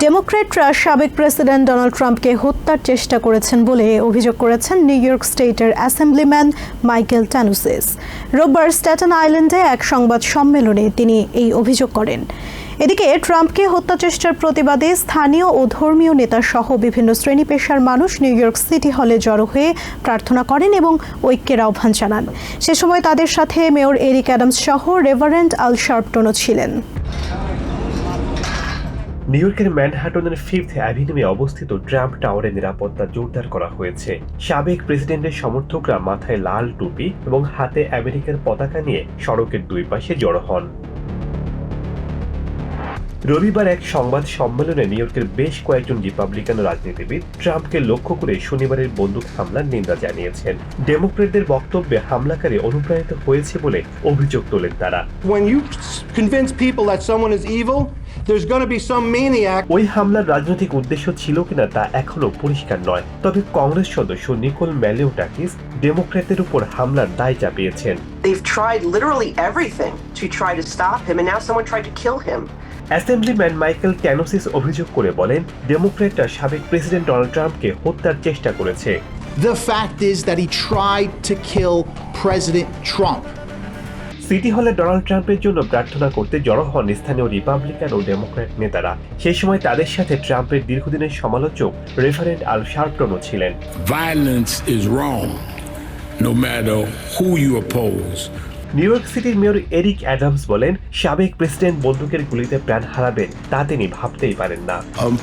ডেমোক্র্যাটরা সাবেক president Donald ট্রাম্পকে হত্যার চেষ্টা করেছেন বলে অভিযোগ করেছেন নিউ ইয়র্ক স্টেটের অ্যাসেম্বলিম্যান মাইকেল ট্যানুসিস রোববার স্ট্যাটন আইল্যান্ডে এক সংবাদ সম্মেলনে তিনি এই অভিযোগ করেন। এদিকে ট্রাম্পকে হত্যা চেষ্টার প্রতিবাদে স্থানীয় ও ধর্মীয় নেতা সহ বিভিন্ন শ্রেণি পেশার মানুষ নিউ ইয়র্ক সিটি হলে জড়ো হয়ে প্রার্থনা করেন এবং ঐক্যের আহ্বান জানান। সে সময় তাদের সাথে মেয়র এরিক অ্যাডামস সহ রেভারেন্ট আল শার্পটনও ছিলেন। নিউ ইয়র্কের ম্যানহাটনের ফিফথ অ্যাভিনিউয়ে অবস্থিত ট্রাম্প টাওয়ারের নিরাপত্তা জোরদার করা হয়েছে। সাবেক প্রেসিডেন্টের সমর্থকরা মাথায় লাল টুপি এবং হাতে আমেরিকার পতাকা নিয়ে সড়কের দুই পাশে জড়ো হন। রবিবার এক সংবাদ সম্মেলনে নিউ ইয়র্কের বেশ কয়েকজন রিপাবলিকান রাজনীতিবিদ ট্রাম্পকে লক্ষ্য করে শনিবারের বন্দুক হামলার নিন্দা জানিয়েছেন। ডেমোক্রেটদের বক্তব্যে হামলাকারী অনুপ্রাণিত হয়েছে বলে অভিযোগ তোলেন তারা। When you convince people that someone is evil, there's going to be some maniac ওই হামলার রাজনৈতিক উদ্দেশ্য ছিল কিনা তা এখনও পরিষ্কার নয় তবে কংগ্রেস সদস্য নিকোল ম্যালিওটাকিস ডেমোক্র্যাটদের উপর হামলার দায় চাপিয়েছেন They've tried literally everything to try to stop him, and now someone tried to kill him. Assemblyman Michael Tannousis অভিযোগ করে বলেন ডেমোক্র্যাটরা সাবেক প্রেসিডেন্ট ডোনাল্ড ট্রাম্পকে হত্যার চেষ্টা করেছে The fact is that he tried to kill President Trump. City hall Donald ট্রাম্পের জন্য প্রার্থনা করতে জড়ো হন স্থানীয় রিপাবলিকান ও ডেমোক্র্যাট নেতারা সেই সময় তাদের সাথে ট্রাম্পের দীর্ঘদিনের সমালোচক রেফারেন্ট আল শার্পটনও ছিলেন no matter who you oppose. New York সিটির মেয়র এরিক অ্যাডামস বলেন সাবেক প্রেসিডেন্ট বন্দুকের গুলিতে প্রাণ হারাবেন তা তিনি ভাবতেই পারেন না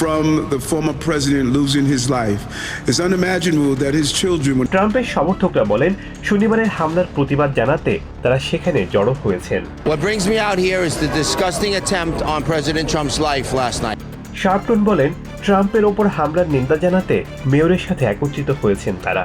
from the former president losing his life. It's unimaginable that his children ট্রাম্পের সমর্থকরা বলেন শনিবারের হামলার প্রতিবাদ জানাতে তারা সেখানে জড়ো হয়েছেন What brings me out here is the disgusting attempt on President Trump's life last night. শার্পটন বলেন ট্রাম্পের ওপর হামলার নিন্দা জানাতে মেয়রের সাথে একত্রিত হয়েছেন তারা